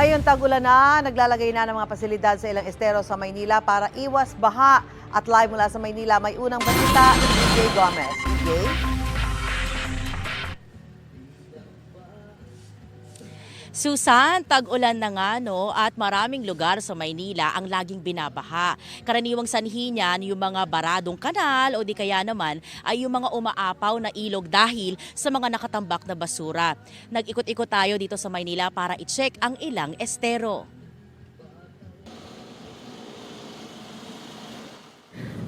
Ngayon tagulan na, naglalagay na ng mga pasilidad sa ilang estero sa Maynila para iwas baha. At live mula sa Maynila, may unang balita, DJ Gomez. DJ? Susan, tag-ulan na nga no at maraming lugar sa Maynila ang laging binabaha. Karaniwang sanhi niyan yung mga baradong kanal o di kaya naman ay yung mga umaapaw na ilog dahil sa mga nakatambak na basura. Nag-ikot-ikot tayo dito sa Maynila para i-check ang ilang estero.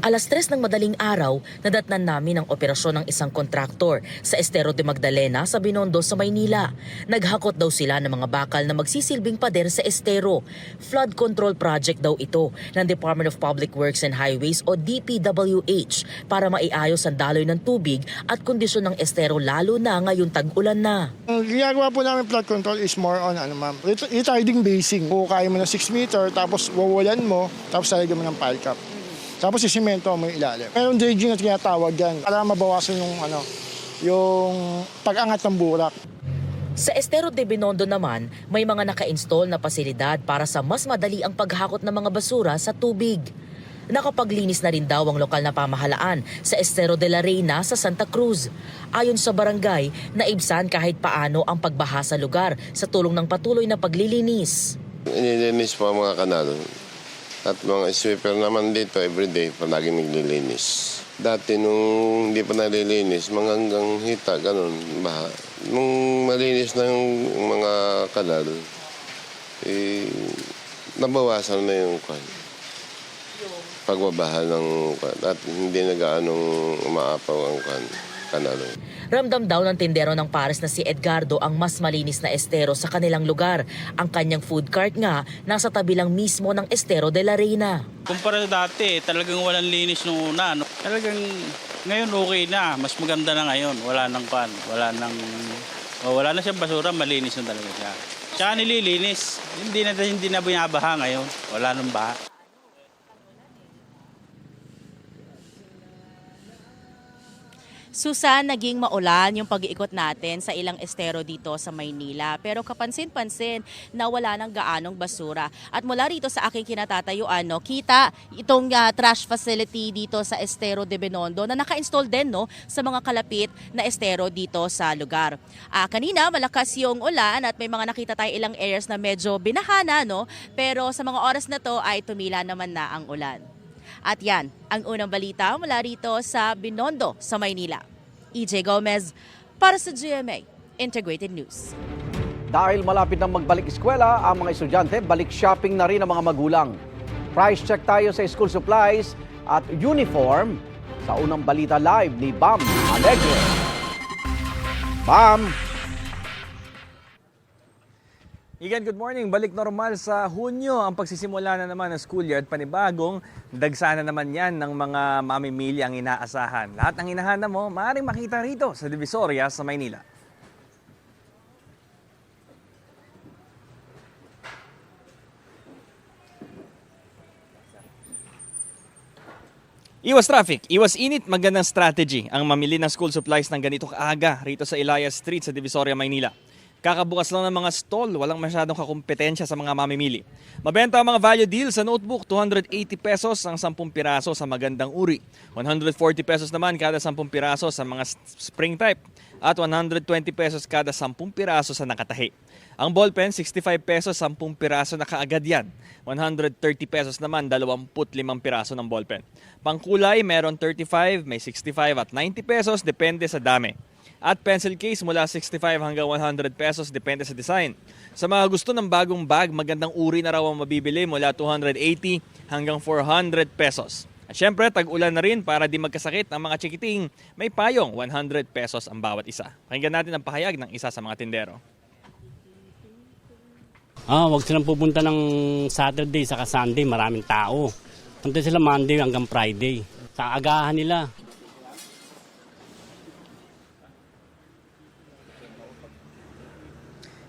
Alas tres ng madaling araw, nadatnan namin ang operasyon ng isang kontraktor sa Estero de Magdalena sa Binondo sa Maynila. Naghakot daw sila ng mga bakal na magsisilbing pader sa estero. Flood control project daw ito ng Department of Public Works and Highways o DPWH para maiayos ang daloy ng tubig at kondisyon ng estero lalo na ngayong tag-ulan na. Ang ginagawa po namin flood control is more on ano ma'am, ret- retarding basing. Kukaya mo ng 6 meter, tapos wawalan mo, tapos lalagyan mo ng pile cap. Tapos sisimento mo yung ilalim. Meron dredging na tinatawag yan para mabawasan yung ano, yung pag-angat ng burak. Sa Estero de Binondo naman, may mga naka-install na pasilidad para sa mas madali ang paghakot ng mga basura sa tubig. Nakapaglinis na rin daw ang lokal na pamahalaan sa Estero de la Reina sa Santa Cruz. Ayon sa barangay, naibsan kahit paano ang pagbaha sa lugar sa tulong ng patuloy na paglilinis. Nililinis po ang mga kanal. At mga sweeper naman dito everyday palagi naglilinis. Dati nung hindi pa nalilinis, mga hanggang hita, ganun, baha. Nung malinis na yung mga kanal, eh, nabawasan na yung kwan. Pagbabaha ng kwan. At hindi na gaanong umaapaw ang kwan, kanal. Ramdam daw ng tindero ng pares na si Edgardo ang mas malinis na estero sa kanilang lugar. Ang kanyang food cart nga nasa tabi lang mismo ng Estero de la Reina. Kumpara sa dati, talagang walang linis nung una. No? Talagang ngayon okay na. Mas maganda na ngayon. Wala nang pan. Wala nang... oh, wala na siyang basura, malinis na talaga siya. Tsaka nililinis. Hindi na, hindi na binabaha ngayon. Wala nang baha. Susan, naging maulan yung pag-iikot natin sa ilang estero dito sa Maynila. Pero kapansin-pansin na wala ng gaanong basura. At mula rito sa aking kinatatayuan, no, kita itong ah, trash facility dito sa Estero de Benondo na naka-install din no, sa mga kalapit na estero dito sa lugar. Ah, kanina, malakas yung ulan at may mga nakita tayo ilang areas na medyo binahana. No? Pero sa mga oras na to ay tumila naman na ang ulan. At yan, ang unang balita mula rito sa Binondo, sa Maynila. EJ Gomez para sa GMA Integrated News. Dahil malapit nang magbalik eskwela, ang mga estudyante, balik shopping na rin ang mga magulang. Price check tayo sa school supplies at uniform sa unang balita live ni Bam Alegre. Bam! Igan, good morning. Balik normal sa Hunyo ang pagsisimula na naman ng school year at panibagong dagsana naman yan ng mga mamimili ang inaasahan. Lahat ng hinahanap mo, maaaring makita rito sa Divisoria sa Maynila. Iwas traffic, iwas init, magandang strategy ang mamili ng school supplies ng ganito kaaga rito sa Elias Street sa Divisoria, Maynila. Kakabukas lang ng mga stall, walang masyadong kakumpetensya sa mga mamimili. Mabenta ang mga value deal sa notebook, 280 pesos ang 10 piraso sa magandang uri. 140 pesos naman kada 10 piraso sa mga spring type at 120 pesos kada 10 piraso sa nakatahi. Ang ballpen, 65 pesos, 10 piraso na kaagad yan. 130 pesos naman, 25 piraso ng ballpen. Pangkulay, meron 35, may 65 at 90 pesos, depende sa dami. At pencil case mula 65 hanggang 100 pesos, depende sa design. Sa mga gusto ng bagong bag, magandang uri na raw ang mabibili mula 280 hanggang 400 pesos. At syempre, tag-ulan na rin para di magkasakit ang mga chikiting. May payong 100 pesos ang bawat isa. Pakinggan natin ang pahayag ng isa sa mga tindero. Ah, wag silang pupunta ng Saturday saka Sunday, maraming tao. Punta sila Monday hanggang Friday. Sa agahan nila.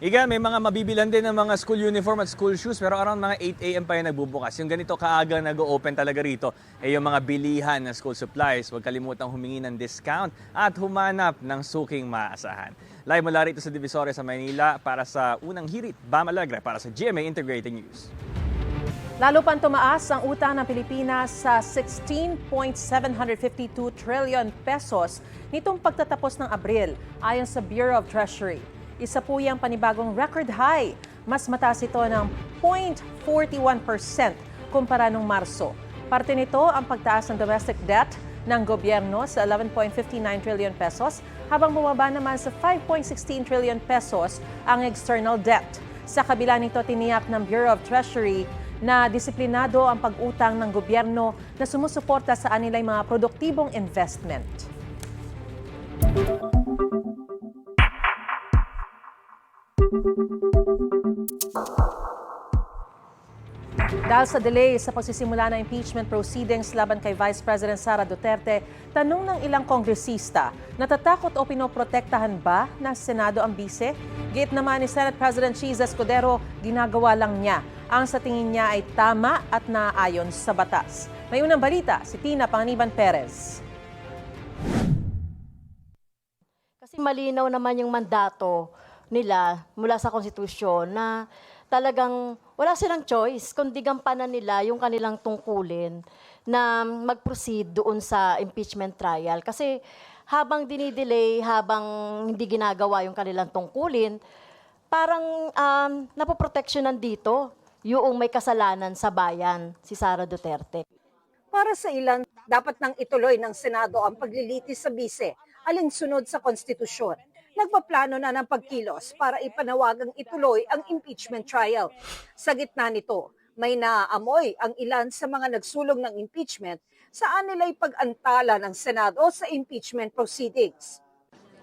Iga, may mga mabibilan din ng mga school uniform at school shoes pero around mga 8 a.m. pa yan nagbubukas. Yung ganito kaaga nag-open talaga rito ay yung mga bilihan ng school supplies. Huwag kalimutang humingi ng discount at humanap ng suking maasahan. Live mula rito sa Divisoria sa Maynila para sa unang hirit, Bam Alegre para sa GMA Integrated News. Lalo pang tumaas ang utang ng Pilipinas sa 16.752 trillion pesos nitong pagtatapos ng Abril ayon sa Bureau of Treasury. Isa po yung panibagong record high. Mas mataas ito ng 0.41% kumpara nung Marso. Parte nito ang pagtaas ng domestic debt ng gobyerno sa 11.59 trillion pesos habang bumaba naman sa 5.16 trillion pesos ang external debt. Sa kabila nito, tiniyak ng Bureau of Treasury na disiplinado ang pag-utang ng gobyerno na sumusuporta sa anilang mga produktibong investment. Dahil sa delay sa pagsisimula ng impeachment proceedings laban kay Vice President Sara Duterte, tanong ng ilang kongresista, natatakot o pinoprotektahan ba ng Senado ang bise? Gate naman ni Senate President Cheese Escudero, ginagawa lang niya ang sa tingin niya ay tama at naaayon sa batas. May unang balita, si Tina Panganiban Perez. Kasi malinaw naman yung mandato nila mula sa konstitusyon na talagang wala silang choice kundi gampanan nila yung kanilang tungkulin na mag-proceed doon sa impeachment trial. Kasi habang dinidelay, habang hindi ginagawa yung kanilang tungkulin, parang um, napoproteksyonan dito yung may kasalanan sa bayan, si Sara Duterte. Para sa ilan, dapat nang ituloy ng Senado ang paglilitis sa bise alinsunod sa konstitusyon. Nagpaplano na ng pagkilos para ipanawagang ituloy ang impeachment trial. Sa gitna nito, may naaamoy ang ilan sa mga nagsulong ng impeachment saan nila'y pag-antala ng Senado sa impeachment proceedings.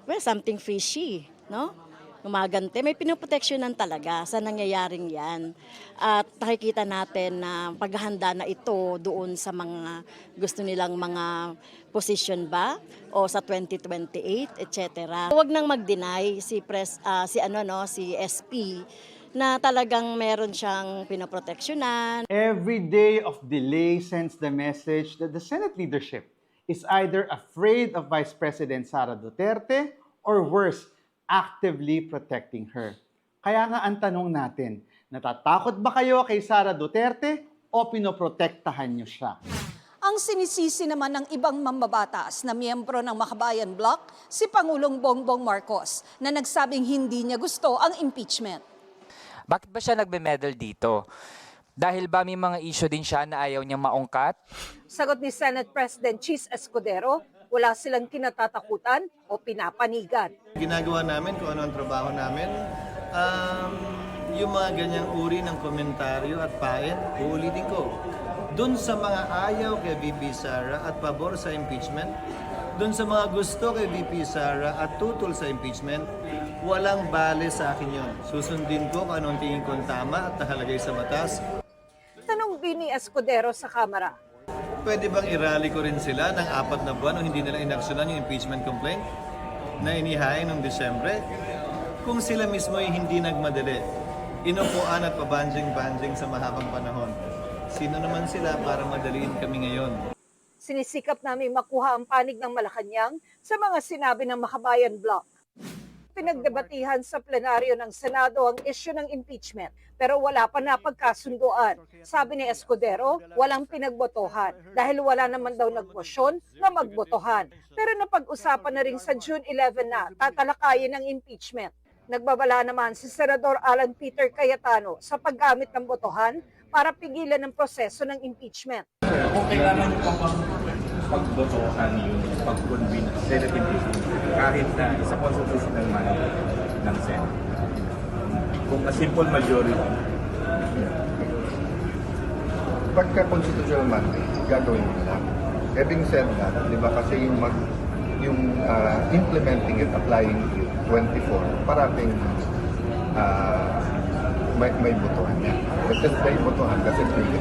well, something fishy, no? Gumagante. May pinoproteksyonan talaga sa nangyayaring yan. At nakikita natin na paghahanda na ito doon sa mga gusto nilang mga position ba o sa 2028, etc. Huwag nang mag-deny si pres ah, si ano no, si SP na talagang meron siyang pinoproteksyonan. Every day of delay sends the message that the Senate leadership is either afraid of Vice President Sara Duterte or worse, actively protecting her. Kaya nga ang tanong natin, natatakot ba kayo kay Sara Duterte o pinoprotektahan niyo siya? Ang sinisisi naman ng ibang mambabatas na miyembro ng Makabayan Bloc, si Pangulong Bongbong Marcos, na nagsabing hindi niya gusto ang impeachment. Bakit ba siya nagbe-medal dito? Dahil ba may mga issue din siya na ayaw niyang maungkat? Sagot ni Senate President Cheese Escudero, wala silang kinatatakutan o pinapanigan. Ginagawa namin kung ano ang trabaho namin. Um, yung mga ganyang uri ng komentaryo at pain, uulitin ko. Doon sa mga ayaw kay VP Sara at pabor sa impeachment, doon sa mga gusto kay VP Sara at tutol sa impeachment, walang bale sa akin yon. Susundin ko kung anong tingin kong tama at nakalagay sa batas. Tanong din ni Escudero sa Kamara. Pwede bang irally ko rin sila ng apat na buwan o hindi nila inaksyonan yung impeachment complaint na inihain noong Desyembre? Kung sila mismo ay hindi nagmadali, inupuan at pabanjing-banjing sa mahabang panahon, sino naman sila para madaliin kami ngayon? Sinisikap namin makuha ang panig ng Malacanang sa mga sinabi ng Makabayan Bloc. Pinagdebatihan sa plenaryo ng Senado ang issue ng impeachment pero wala pa napagkasunduan. Sabi ni Escudero, walang pinagbotohan dahil wala naman daw nagmosyon na magbotohan. Pero napag-usapan na rin sa June 11 na tatalakayin ng impeachment. Nagbabala naman si Senador Alan Peter Cayetano sa paggamit ng botohan para pigilan ang proseso ng impeachment. Kung kailangan pagbotohan yun, pag-convene Senate impeachment, kahit na isa constitutional mandate ng Senate. Kung a simple majority, pagka constitutional mandate, gagawin mo lang. Having said that, di ba kasi yung mag yung ah, implementing it, applying it, 24, parating ah, may, may botohan niya. Kasi may botohan kasi pili.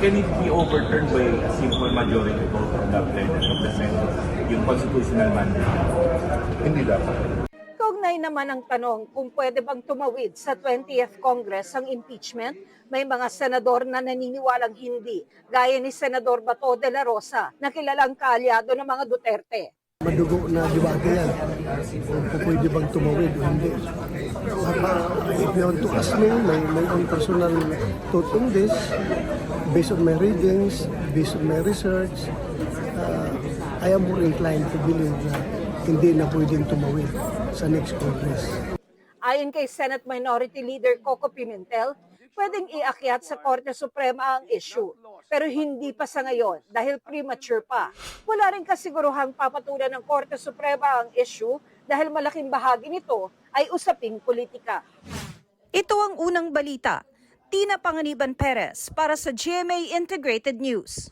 Can it be overturned by a simple majority vote of the plenary of the Senate, yung constitutional mandate? Hindi dapat. Kaugnay naman ang tanong kung pwede bang tumawid sa 20th Congress ang impeachment, may mga senador na naniniwalang hindi, gaya ni Senador Bato de la Rosa, na kilalang kaalyado ng mga Duterte. Madugo na debate yan. Kung pwede bang tumawid o hindi. At, uh, if you want to ask me, my, my own personal thought on this, based on my readings, based on my research, uh, I am more inclined to believe na hindi na pwedeng tumawid sa next Congress. Ayon kay Senate Minority Leader Coco Pimentel, pwedeng iakyat sa Korte Suprema ang issue. Pero hindi pa sa ngayon dahil premature pa. Wala rin kasiguruhang papatulan ng Korte Suprema ang issue dahil malaking bahagi nito ay usaping politika. Ito ang unang balita. Tina Panganiban Perez para sa GMA Integrated News.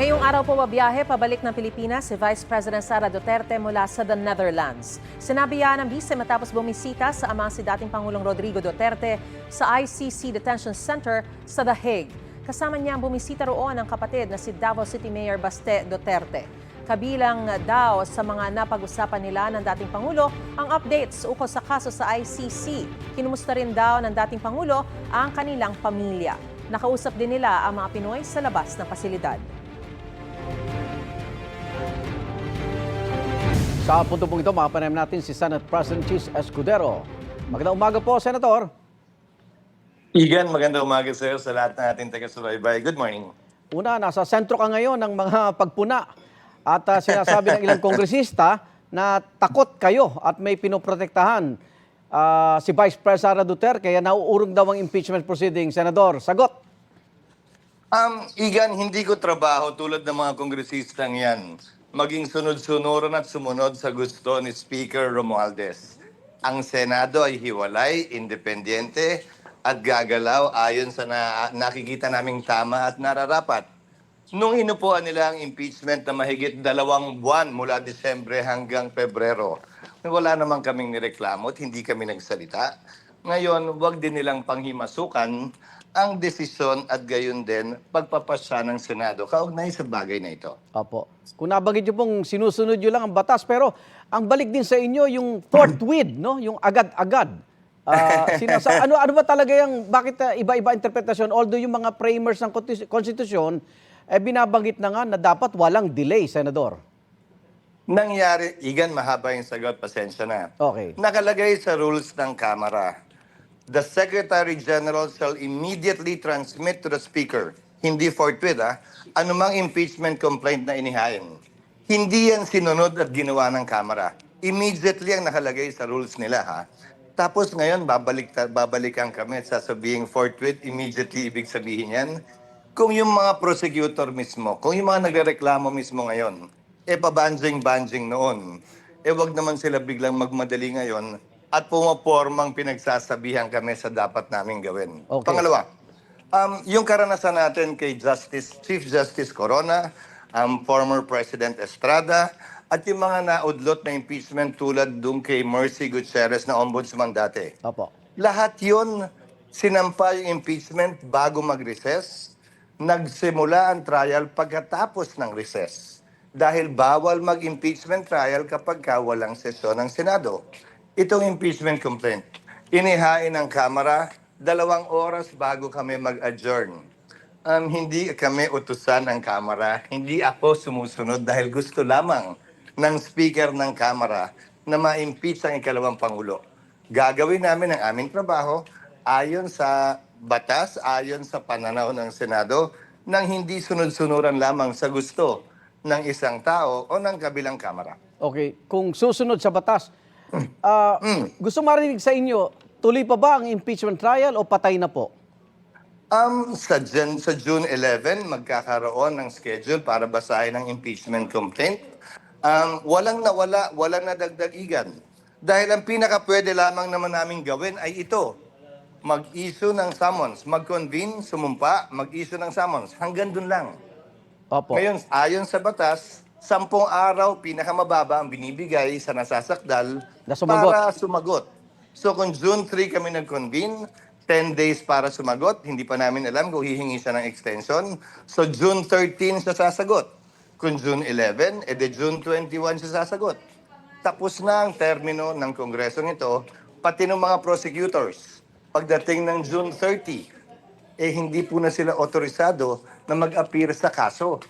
Ngayong araw po babiyahe pabalik ng Pilipinas si Vice President Sara Duterte mula sa the Netherlands. Sinabi yan ng bise matapos bumisita sa ama si dating Pangulong Rodrigo Duterte sa ICC Detention Center sa The Hague. Kasama niya ang bumisita roon ang kapatid na si Davao City Mayor Baste Duterte. Kabilang daw sa mga napag-usapan nila ng dating Pangulo ang updates ukol sa kaso sa ICC. Kinumusta rin daw ng dating Pangulo ang kanilang pamilya. Nakausap din nila ang mga Pinoy sa labas ng pasilidad. Sa punto pong ito, makapanayam natin si Senate President Chis Escudero. Magandang umaga po, Senator. Igan, magandang umaga sa iyo sa lahat ng ating taga-subaybay. Good morning. Una, nasa sentro ka ngayon ng mga pagpuna. At ah, sinasabi ng ilang kongresista na takot kayo at may pinoprotektahan ah, si Vice President Sara Duterte kaya nauurong daw ang impeachment proceeding. Senador, sagot. Um, Igan, hindi ko trabaho tulad ng mga kongresistang yan. Maging sunod-sunuran at sumunod sa gusto ni Speaker Romualdez. Ang Senado ay hiwalay, independyente, at gagalaw ayon sa na, nakikita naming tama at nararapat. Nung inupuan nila ang impeachment na mahigit dalawang buwan mula Disyembre hanggang Pebrero, wala naman kaming nireklamo at hindi kami nagsalita. Ngayon, wag din nilang panghimasukan ang desisyon at gayon din pagpapasya ng Senado kaugnay sa bagay na ito. Opo. Kung nabanggit niyo pong sinusunod niyo lang ang batas, pero ang balik din sa inyo yung forthwith, no? Yung agad-agad. Ah, sinasa- ano ano ba talaga yung bakit ah, iba-iba interpretasyon although yung mga framers ng konstitusyon eh binabanggit na nga na dapat walang delay, senador. Nangyari, Igan, mahaba yung sagot, pasensya na. Okay. Nakalagay sa rules ng Kamara, the Secretary General shall immediately transmit to the Speaker, hindi forthwith ha, anumang impeachment complaint na inihain. Hindi yan sinunod at ginawa ng Kamara. Immediately ang nakalagay sa rules nila ha. Tapos ngayon, babalik, babalikan kami at sasabihin forthwith, immediately ibig sabihin yan. Kung yung mga prosecutor mismo, kung yung mga nagrereklamo mismo ngayon, eh pabanjing-banjing noon, eh wag naman sila biglang magmadali ngayon at pumapormang pinagsasabihan kami sa dapat namin gawin. Okay. Pangalawa, um, yung karanasan natin kay Justice Chief Justice Corona, um, former President Estrada, at yung mga naudlot na impeachment tulad dun kay Mercy Gutierrez na ombudsman dati. Opo. Lahat yon sinampa yung impeachment bago mag-recess. Nagsimula ang trial pagkatapos ng recess. Dahil bawal mag-impeachment trial kapag ka walang sesyon ng Senado. Itong impeachment complaint, inihain ng Kamara dalawang oras bago kami mag-adjourn. Um, hindi kami utusan ng Kamara, hindi ako sumusunod dahil gusto lamang ng Speaker ng Kamara na ma-impeach ang ikalawang Pangulo. Gagawin namin ang aming trabaho ayon sa batas, ayon sa pananaw ng Senado, nang hindi sunod-sunuran lamang sa gusto ng isang tao o ng kabilang Kamara. Okay, kung susunod sa batas, ah, gusto marinig sa inyo, tuloy pa ba ang impeachment trial o patay na po? Um, sa, Jan, sa June 11, magkakaroon ng schedule para basahin ang impeachment complaint. Um, walang nawala, walang nadagdagigan. Dahil ang pinaka pwede lamang naman namin gawin ay ito. Mag-issue ng summons, mag-convene, sumumpa, mag-issue ng summons. Hanggang dun lang. Opo. Ngayon, ayon sa batas, sampung araw pinakamababa ang binibigay sa nasasakdal Na sumagot. para sumagot. So kung June 3 kami nag-convene, 10 days para sumagot, hindi pa namin alam kung hihingi siya ng extension. So June 13 siya sasagot. Kung June 11, edi June 21 siya sasagot. Tapos na ang termino ng kongreso nito, pati ng mga prosecutors. Pagdating ng June 30, eh hindi po na sila otorisado na mag-appear sa kaso.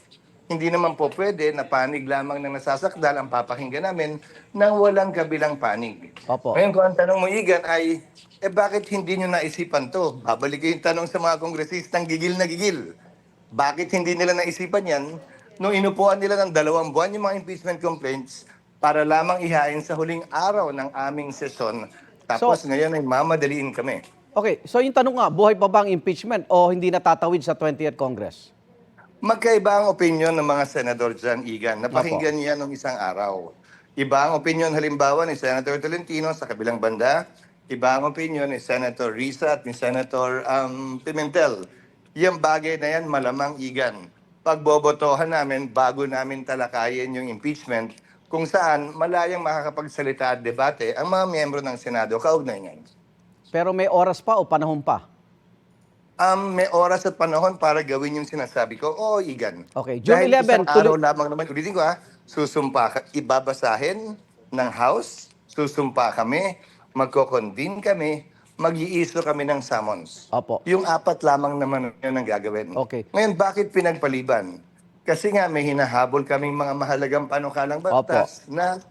Hindi naman po pwede na panig lamang ng nasasakdal ang papakinggan namin nang walang kabilang panig. Opo. Ngayon kung ang tanong mo, Igan, ay, eh bakit hindi nyo naisipan to? Babalik ko yung tanong sa mga kongresistang gigil na gigil. Bakit hindi nila naisipan yan nung inupuan nila ng dalawang buwan yung mga impeachment complaints para lamang ihain sa huling araw ng aming sesyon. Tapos So- ngayon ay mamadaliin kami. Okay, so yung tanong nga, buhay pa ba ang impeachment o hindi natatawid sa 20th Congress? Magkaiba ang opinion ng mga senador dyan, Igan. Napakinggan niya nung isang araw. Iba ang opinion halimbawa ni Senator Tolentino sa kabilang banda. Iba ang opinion ni Senator Risa at ni Senator um, Pimentel. Yung bagay na yan, malamang Igan. Pagbobotohan namin bago namin talakayin yung impeachment kung saan malayang makakapagsalita at debate ang mga miyembro ng Senado kaugnay niyan. Pero may oras pa o panahon pa? Um, may oras at panahon para gawin yung sinasabi ko. Oo, Igan. Okay, June Dahil 11, isang araw lamang naman, ulitin ko ha, susumpa ka, ibabasahin ng House, susumpa kami, magko-convene kami, mag-iiso kami ng summons. Opo. Yung apat lamang naman yun ang gagawin. Okay. Ngayon, bakit pinagpaliban? Kasi nga may hinahabol kaming mga mahalagang panukalang batas na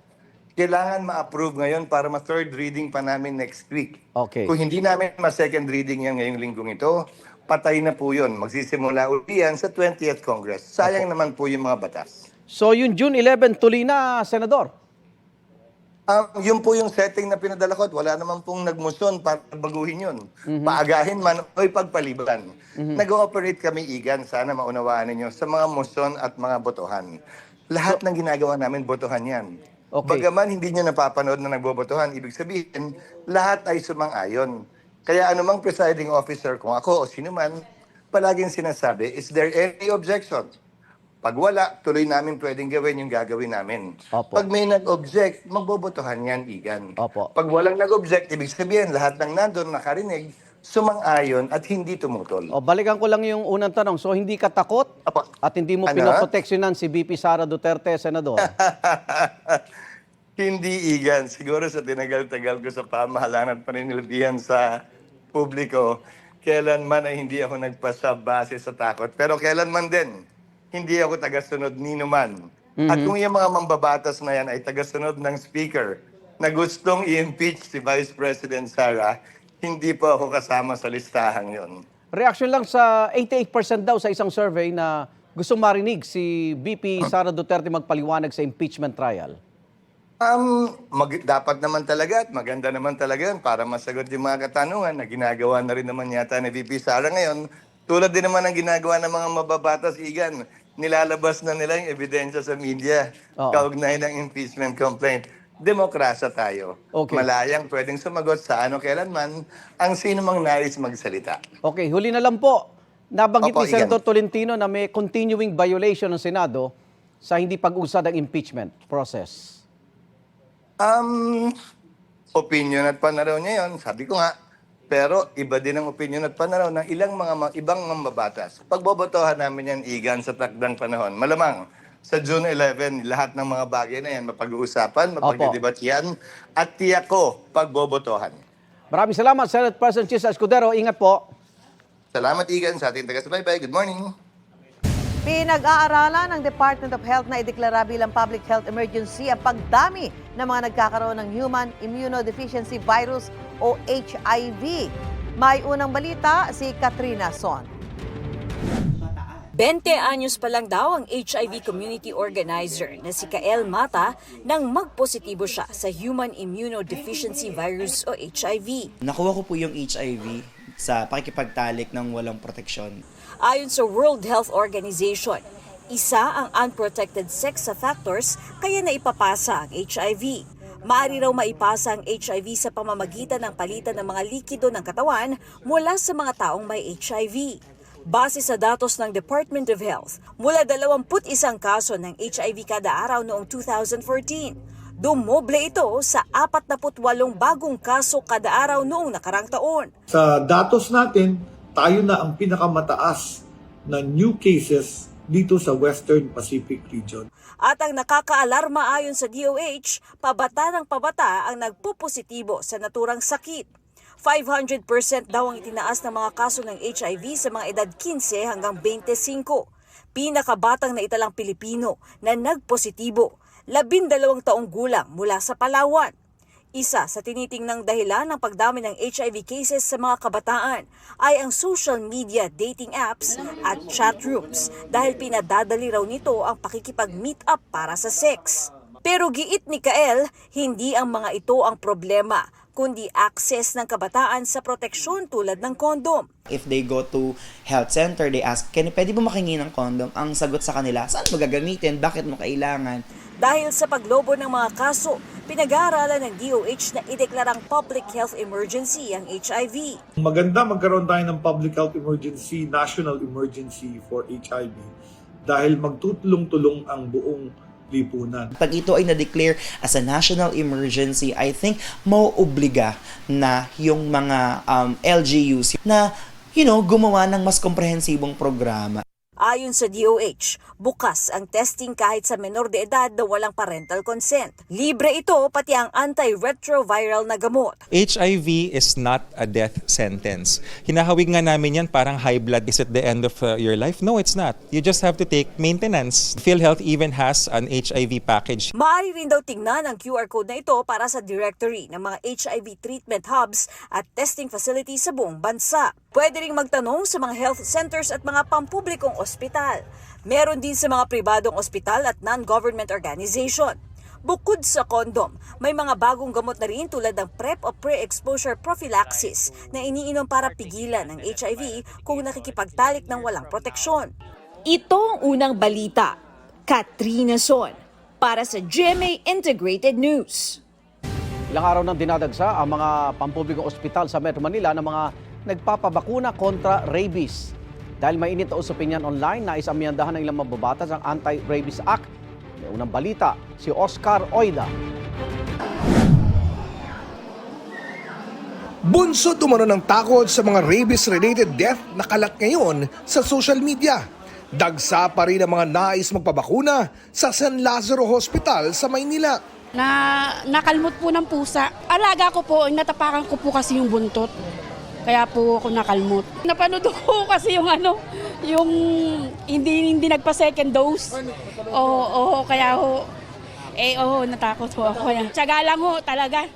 kailangan ma-approve ngayon para ma-third reading pa namin next week. Okay. Kung hindi namin ma-second reading yan ngayong linggong ito, patay na po yun. Magsisimula uli yan sa 20th Congress. Sayang naman po yung mga batas. So yung June 11, tuloy na, Senador? Um, yun po yung setting na pinadala ko wala naman pong nagmuson para baguhin yun. Paagahin man o ipagpaliban. Nag-ooperate kami, Igan, sana maunawaan ninyo, sa mga muson at mga botohan. Lahat ng ginagawa namin, botohan yan. Okay. Bagaman hindi nyo napapanood na nagbobotohan, ibig sabihin, lahat ay sumang-ayon. Kaya anumang presiding officer, kung ako o sino man, palaging sinasabi, is there any objection? Pag wala, tuloy namin pwedeng gawin yung gagawin namin. Opo. Pag may nag-object, magbobotohan yan, Igan. Opo. Pag walang nag-object, ibig sabihin, lahat ng nandun nakarinig, sumang-ayon at hindi tumutol. O balikan ko lang yung unang tanong. So hindi ka takot at hindi mo Ano? pinoproteksyonan si BP Sara Duterte, Senador? Hindi, Igan. Siguro sa tinagal-tagal ko sa pamahalaan at paninilbihan sa publiko, kailanman ay hindi ako nagpasa base sa takot. Pero kailanman din, hindi ako tagasunod ni numan. At Mhm. kung yung mga mambabatas na yan ay tagasunod ng speaker na gustong i-impeach si Vice President Sara, hindi po ako kasama sa listahang yon. Reaction lang sa 88% daw sa isang survey na gustong marinig si BP Sara Duterte magpaliwanag sa impeachment trial. Um, mag- dapat naman talaga at maganda naman talaga yun para masagot yung mga katanungan na ginagawa na rin naman yata ni VP Sara ngayon. Tulad din naman ng ginagawa ng mga mababatas, Igan. Nilalabas na nila yung ebidensya sa media Oo. kaugnay ng impeachment complaint. Demokrasya tayo. Okay. Malayang pwedeng sumagot sa ano kailanman ang sino mang nais magsalita. Okay, huli na lang po. Nabanggit Opo, ni. Senator Tolentino na may continuing violation ng Senado sa hindi pag-usad ng impeachment process. Um, opinion at pananaw niya yun, sabi ko nga. Pero iba din ang opinion at pananaw ng ilang mga ibang mambabatas. Pagbobotohan namin yan, Igan, sa takdang panahon. Malamang, sa June 11, lahat ng mga bagay na yan mapag-uusapan, mapag-debatihan, at tiyak ko, pagbobotohan. Maraming salamat, Senate President Chis Escudero. Ingat po. Salamat, Igan, sa ating taga-subaybay. Good morning. Pinag-aaralan ng Department of Health na ideklara bilang public health emergency ang pagdami ng mga nagkakaroon ng human immunodeficiency virus o HIV. May unang balita si Katrina Son. 20 anyos pa lang daw ang HIV community organizer na si Kael Mata nang magpositibo siya sa Human Immunodeficiency Virus o HIV. Nakuha ko po yung HIV sa pakikipagtalik ng walang proteksyon. Ayon sa World Health Organization, isa ang unprotected sex sa factors kaya naipapasa ang HIV. Maari raw maipasa ang HIV sa pamamagitan ng palitan ng mga likido ng katawan mula sa mga taong may HIV. Base sa datos ng Department of Health, mula 21 kaso ng HIV kada araw noong 2014. Dumoble ito sa 48 bagong kaso kada araw noong nakarang taon. Sa datos natin, tayo na ang pinakamataas na new cases dito sa Western Pacific region. At ang nakakaalarma ayon sa DOH, pabata ng pabata ang nagpupositibo sa naturang sakit. 500% daw ang itinaas ng mga kaso ng HIV sa mga edad 15 hanggang 25. Pinakabatang na italang Pilipino na nagpositibo, labindalawang taong gulang mula sa Palawan. Isa sa tinitingnang dahilan ng pagdami ng HIV cases sa mga kabataan ay ang social media dating apps at chat rooms dahil pinadadali raw nito ang pakikipag-meet up para sa sex. Pero giit ni Kael, hindi ang mga ito ang problema, kundi access ng kabataan sa proteksyon tulad ng kondom. If they go to health center, they ask, Ken, pwede ba makingi ng condom? Ang sagot sa kanila, saan mo gagamitin? Bakit mo kailangan? Dahil sa paglobo ng mga kaso, pinag-aaralan ng DOH na ideklarang public health emergency ang HIV. Maganda magkaroon tayo ng public health emergency, national emergency for HIV dahil magtutulong-tulong ang buong lipunan. Pag ito ay na-declare as a national emergency, I think mauobliga na yung mga um, LGUs na you know, gumawa ng mas komprehensibong programa. Ayon sa DOH, bukas ang testing kahit sa menor de edad na walang parental consent. Libre ito pati ang antiretroviral na gamot. HIV is not a death sentence. Hinahawig nga namin yan parang high blood is at the end of uh, your life. No, it's not. You just have to take maintenance. PhilHealth even has an HIV package. Maaari rin daw tingnan ang QR code na ito para sa directory ng mga HIV treatment hubs at testing facilities sa buong bansa. Pwede ring magtanong sa mga health centers at mga pampublikong ospital. Meron din sa mga pribadong ospital at non-government organization. Bukod sa kondom, may mga bagong gamot na rin tulad ng PrEP o Pre-Exposure Prophylaxis na iniinom para pigilan ang HIV kung nakikipagtalik ng walang proteksyon. Ito ang unang balita. Katrina Son para sa GMA Integrated News. Ilang araw nang dinadagsa ang mga pampublikong ospital sa Metro Manila ng mga nagpapabakuna kontra rabies. Dahil mainit na usapin yan online, nais amyandahan ng ilang mababatas ang Anti-Rabies Act. May unang balita, si Oscar Oida. Bunso tumano ng takot sa mga rabies-related death na kalat ngayon sa social media. Dagsa pa rin ang mga nais magpabakuna sa San Lazaro Hospital sa Maynila. na nakalmot po ng pusa. Alaga ko po, natapakan ko po kasi yung buntot. Kaya po ako nakalmot. Napanood ko kasi yung ano, yung hindi hindi nagpa second dose. Oo, oo, kaya ho, eh oo, natakot ho ako. Tiyaga lang ho talaga.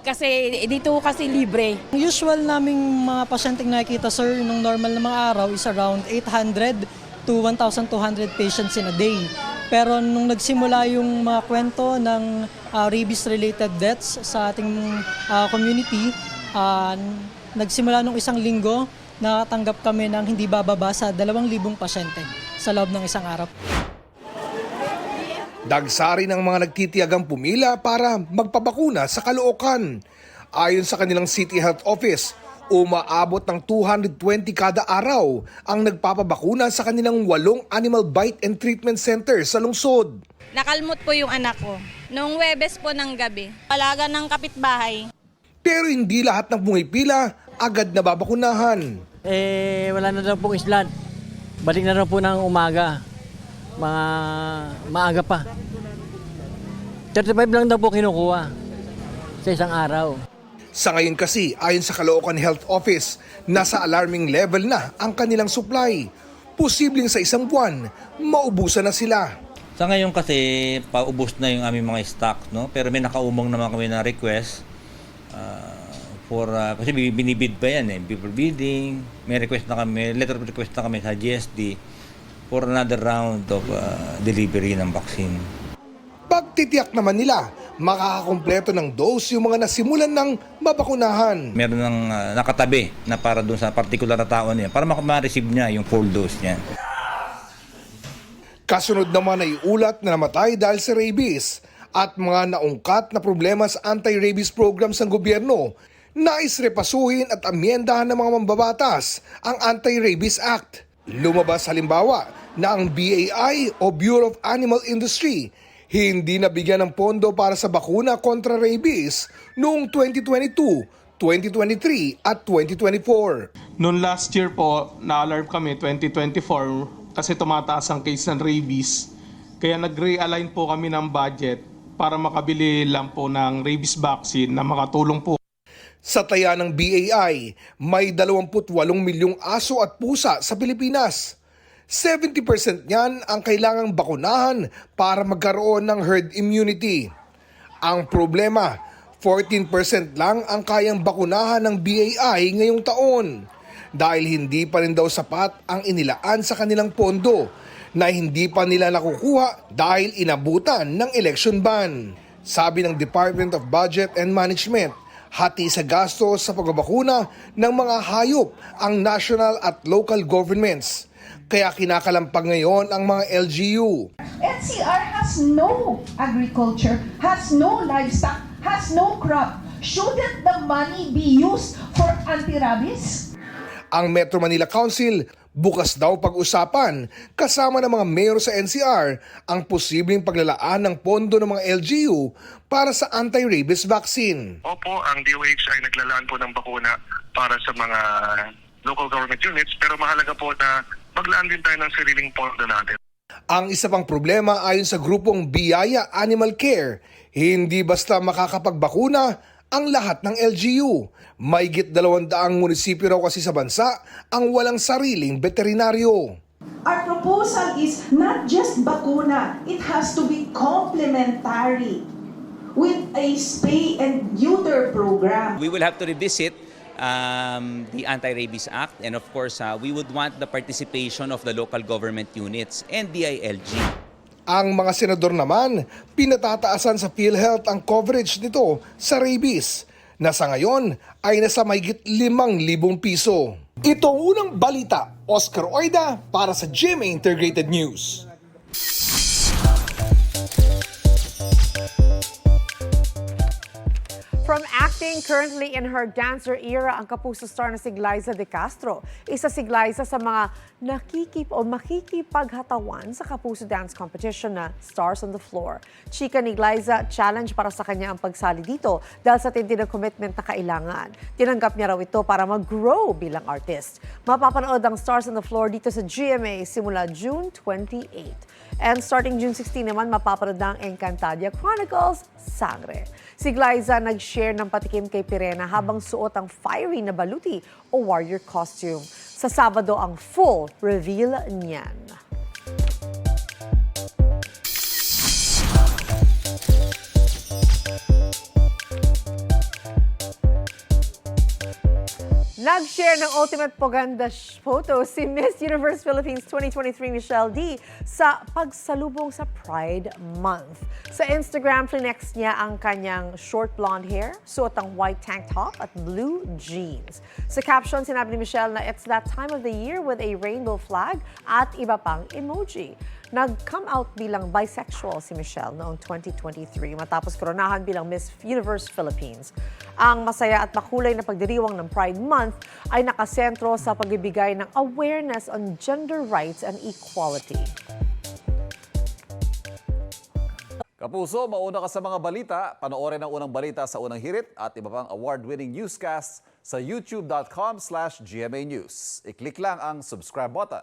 Kasi dito kasi libre. Usual naming mga pasyenteng nakikita sir nung normal na mga araw is around 800 to 1,200 patients in a day. Pero nung nagsimula yung mga kwento ng uh, rabies-related deaths sa ating uh, community, uh, nagsimula nung isang linggo, nakatanggap kami ng hindi bababa sa 2,000 pasyente sa loob ng isang araw. Dagsa rin ang mga nagtitiyagang pumila para magpabakuna sa Caloocan. Ayon sa kanilang City Health Office, umaabot ng 220 kada araw ang nagpapabakuna sa kanilang walong animal bite and treatment center sa lungsod. Nakalmot po yung anak ko. Noong Webes po ng gabi. Alaga ng kapitbahay. Pero hindi lahat ng pumipila agad na babakunahan. Eh, wala na daw pong islan. Balik na daw po ng umaga. Mga maaga pa. 35 lang daw po kinukuha sa isang araw. Sa ngayon kasi, ayon sa Caloocan Health Office, nasa alarming level na ang kanilang supply. Posibleng sa isang buwan, maubusan na sila. Sa ngayon kasi, paubos na yung aming mga stock, no? Pero may nakaumong naman kami na request uh, for, uh, kasi binibid pa yan eh, before bidding, may request na kami, letter of request na kami sa GSD for another round of uh, delivery ng vaccine. Pagtitiyak naman nila, makakakumpleto ng dose yung mga nasimulan ng mabakunahan. Meron ng uh, nakatabi na para doon sa particular na tao niya para ma-receive niya yung full dose niya. Kasunod naman ay ulat na namatay dahil sa rabies at mga naungkat na problema sa anti-rabies programs ng gobyerno. Nais repasuhin at amyendahan ng mga mambabatas ang Anti-Rabies Act. Lumabas halimbawa na ang BAI o Bureau of Animal Industry hindi nabigyan ng pondo para sa bakuna kontra rabies noong 2022, 2023 at 2024. Noong last year po, na-alarm kami 2024 kasi tumataas ang case ng rabies. Kaya nag-realign po kami ng budget para makabili lang po ng rabies vaccine na makatulong po Sa taya ng BAI, may 28 milyong aso at pusa sa Pilipinas. 70% niyan ang kailangang bakunahan para magkaroon ng herd immunity. Ang problema, 14% lang ang kayang bakunahan ng BAI ngayong taon dahil hindi pa rin daw sapat ang inilaan sa kanilang pondo na hindi pa nila nakukuha dahil inabutan ng election ban. Sabi ng Department of Budget and Management, hati sa gastos sa pagbabakuna ng mga hayop ang national at local governments. Kaya kinakalampag ngayon ang mga LGU. NCR has no agriculture, has no livestock, has no crop. Shouldn't the money be used for anti-rabies? Ang Metro Manila Council bukas daw pag-usapan kasama ng mga mayor sa NCR ang posibleng paglalaan ng pondo ng mga LGU para sa anti-rabies vaccine. Opo, ang DOH ay naglalaan po ng bakuna para sa mga local government units pero mahalaga po na maglaan din tayo ng sariling pondo natin. Ang isa pang problema ayon sa grupong Biyaya Animal Care, hindi basta makakapagbakuna ang lahat ng LGU. Mayigit dalawandaang munisipyo raw kasi sa bansa ang walang sariling veterinaryo. Our proposal is not just bakuna, it has to be complementary with a spay and neuter program. We will have to revisit um, the Anti-Rabies Act and of course uh, we would want the participation of the local government units and DILG. Ang mga senador naman, pinatataasan sa PhilHealth ang coverage nito sa rabies na sa ngayon ay nasa mayigit 5,000 piso. Ito ang unang balita, Oscar Oida para sa GMA Integrated News. From acting currently in her dancer era, ang kapuso star na si Glyza De Castro. Isa si Glyza sa mga nakikip o makikipaghatawan sa kapuso dance competition na Stars on the Floor. Chika ni Glyza, challenge para sa kanya ang pagsali dito dahil sa tindi ng commitment na kailangan. Tinanggap niya raw ito para mag-grow bilang artist. Mapapanood ang Stars on the Floor dito sa GMA simula June 28. And starting June 16 naman, mapapanood na ang Encantadia Chronicles Sangre. Si Glyza nag-share ng patikim kay Pirena habang suot ang fiery na baluti o warrior costume. Sa Sabado ang full reveal niyan. Nag-share ng ultimate paganda sh- photo si Miss Universe Philippines 2023 Michelle D sa pagsalubong sa Pride Month. Sa Instagram, flinex niya ang kanyang short blonde hair, suot ang white tank top at blue jeans. Sa caption, sinabi ni Michelle na it's that time of the year with a rainbow flag at iba pang emoji. Nag-come out bilang bisexual si Michelle noong 2023 matapos koronahan bilang Miss Universe Philippines. Ang masaya at makulay na pagdiriwang ng Pride Month ay nakasentro sa pagbibigay ng awareness on gender rights and equality. Kapuso, mauna ka sa mga balita. Panoorin ang unang balita sa unang hirit at iba pang award-winning newscasts sa youtube.com slash GMA. I-click lang ang subscribe button.